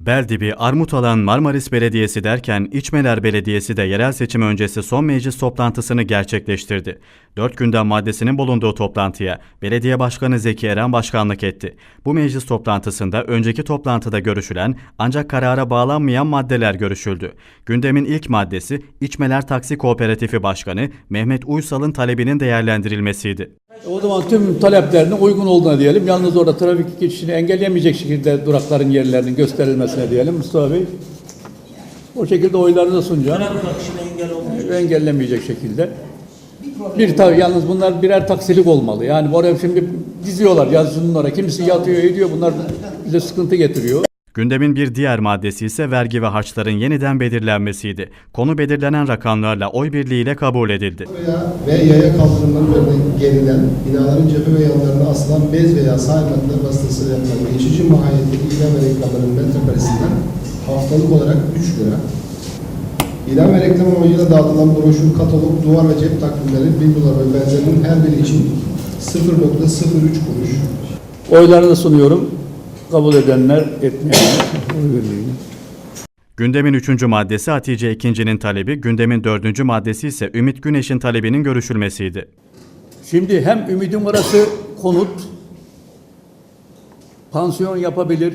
Beldibi, Armutalan Marmaris Belediyesi derken İçmeler Belediyesi de yerel seçim öncesi son meclis toplantısını gerçekleştirdi. Dört gündem maddesinin bulunduğu toplantıya Belediye Başkanı Zeki Eren başkanlık etti. Bu meclis toplantısında önceki toplantıda görüşülen ancak karara bağlanmayan maddeler görüşüldü. Gündemin ilk maddesi İçmeler Taksi Kooperatifi Başkanı Mehmet Uysal'ın talebinin değerlendirilmesiydi. O zaman tüm taleplerine uygun olduğuna diyelim. Yalnız orada trafik geçişini engelleyemeyecek şekilde durakların yerlerinin gösterilmesine diyelim. Mustafa Bey. O şekilde oylarınızı sunacağım. Trafik akışına engel olmuş. Engellemeyecek şekilde. Bir tabii yalnız bunlar birer taksilik olmalı. Yani oraya şimdi diziyorlar yazının oraya. Kimisi yatıyor ediyor. Bunlar bize sıkıntı getiriyor. Gündemin bir diğer maddesi ise vergi ve harçların yeniden belirlenmesiydi. Konu belirlenen rakamlarla oy birliğiyle kabul edildi. veya ve yaya kaldırımların önüne gerilen, binaların cephe ve yanlarına asılan bez veya saymaklar vasıtasıyla yapılan geçici mahiyetteki ilan ve reklamların metrekaresinden haftalık olarak 3 lira. İlan ve reklam amacıyla dağıtılan broşür, katalog, duvar ve cep takvimleri, biblolar ve benzerinin her biri için 0.03 kuruş. Oylarını sunuyorum. Kabul edenler, etmeyenler. Gündemin üçüncü maddesi Hatice Ekinci'nin talebi, gündemin dördüncü maddesi ise Ümit Güneş'in talebinin görüşülmesiydi. Şimdi hem Ümid'in orası konut, pansiyon yapabilir.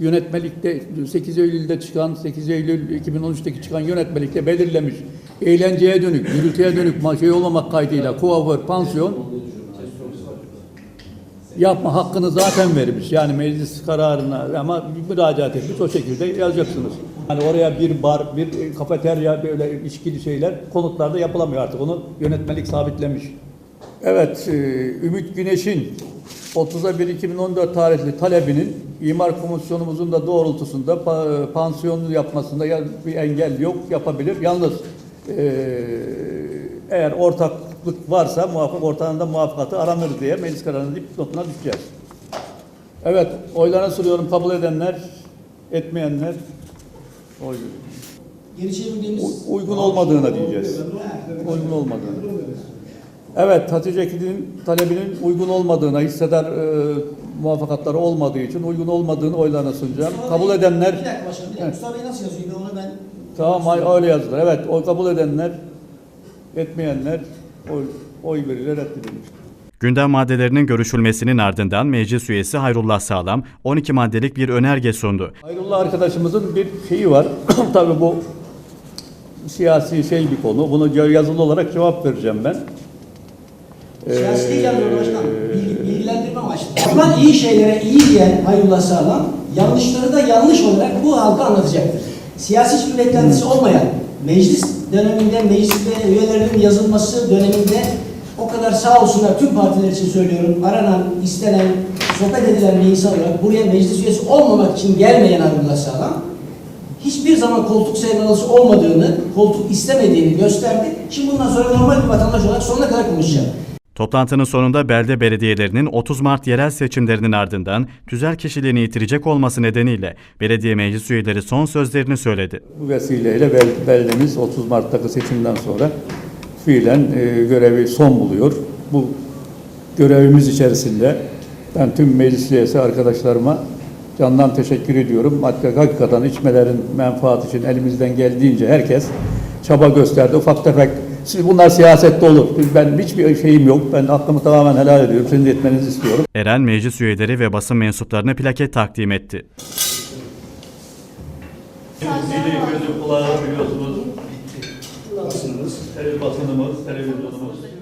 Yönetmelikte 8 Eylül'de çıkan, 8 Eylül 2013'teki çıkan yönetmelikte belirlemiş. Eğlenceye dönük, gürültüye dönük şey olmamak kaydıyla kuaför, pansiyon yapma hakkını zaten vermiş. Yani meclis kararına ama müracaat etmiş o şekilde yazacaksınız. Hani oraya bir bar, bir kafeterya böyle içkili şeyler konutlarda yapılamıyor artık. Onu yönetmelik sabitlemiş. Evet, e, Ümit Güneş'in 30'a 1 2014 tarihli talebinin imar komisyonumuzun da doğrultusunda pa- pansiyonlu yapmasında ya- bir engel yok, yapabilir. Yalnız e, eğer ortaklık varsa muvaffak ortağında muvaffakatı aranır diye meclis kararının dipnotuna düşeceğiz. Evet, oylarına soruyorum. Kabul edenler, etmeyenler oy veriyor. U- uygun olmadığına diyeceğiz. Uygun olmadığına. Evet, Hatice Ekil'in talebinin uygun olmadığına, hissedar e, muvaffakatları olmadığı için uygun olmadığını oylarına sunacağım. Kabul edenler, Bir dakika başkanım, bir dakika. Mustafa Bey nasıl yazıyor? Ben onu ben... tamam öyle yazdılar. Evet, oy kabul edenler, etmeyenler oy, oy verilir, reddedilmiş. Gündem maddelerinin görüşülmesinin ardından meclis üyesi Hayrullah Sağlam 12 maddelik bir önerge sundu. Hayrullah arkadaşımızın bir şeyi var. Tabii bu siyasi şey bir konu. Bunu yazılı olarak cevap vereceğim ben. Siyasi değil Ee, yani başkan. Bilgi, bilgilendirme amaçlı. Yapılan iyi şeylere iyi diyen Hayrullah Sağlam, yanlışları da yanlış olarak bu halka anlatacaktır. Siyasi hiçbir beklentisi olmayan, meclis döneminde, mecliste üyelerinin yazılması döneminde o kadar sağ olsunlar tüm partiler için söylüyorum, aranan, istenen, sohbet edilen bir insan olarak buraya meclis üyesi olmamak için gelmeyen Hayrullah Sağlam, hiçbir zaman koltuk sevdalısı olmadığını, koltuk istemediğini gösterdi. Şimdi bundan sonra normal bir vatandaş olarak sonuna kadar konuşacağım. Toplantının sonunda belde belediyelerinin 30 Mart yerel seçimlerinin ardından tüzel kişiliğini yitirecek olması nedeniyle belediye meclis üyeleri son sözlerini söyledi. Bu vesileyle bel, beldemiz 30 Mart'taki seçimden sonra fiilen e, görevi son buluyor. Bu görevimiz içerisinde ben tüm meclis üyesi arkadaşlarıma candan teşekkür ediyorum. Hakikaten içmelerin menfaat için elimizden geldiğince herkes çaba gösterdi. Ufak tefek siz bunlar siyasette olur. Ben hiçbir şeyim yok. Ben hakkımı tamamen helal ediyorum. Sizin de etmenizi istiyorum. Eren meclis üyeleri ve basın mensuplarına plaket takdim etti. Dili, gözü, kulağı biliyorsunuz. Basınımız, televizyonumuz.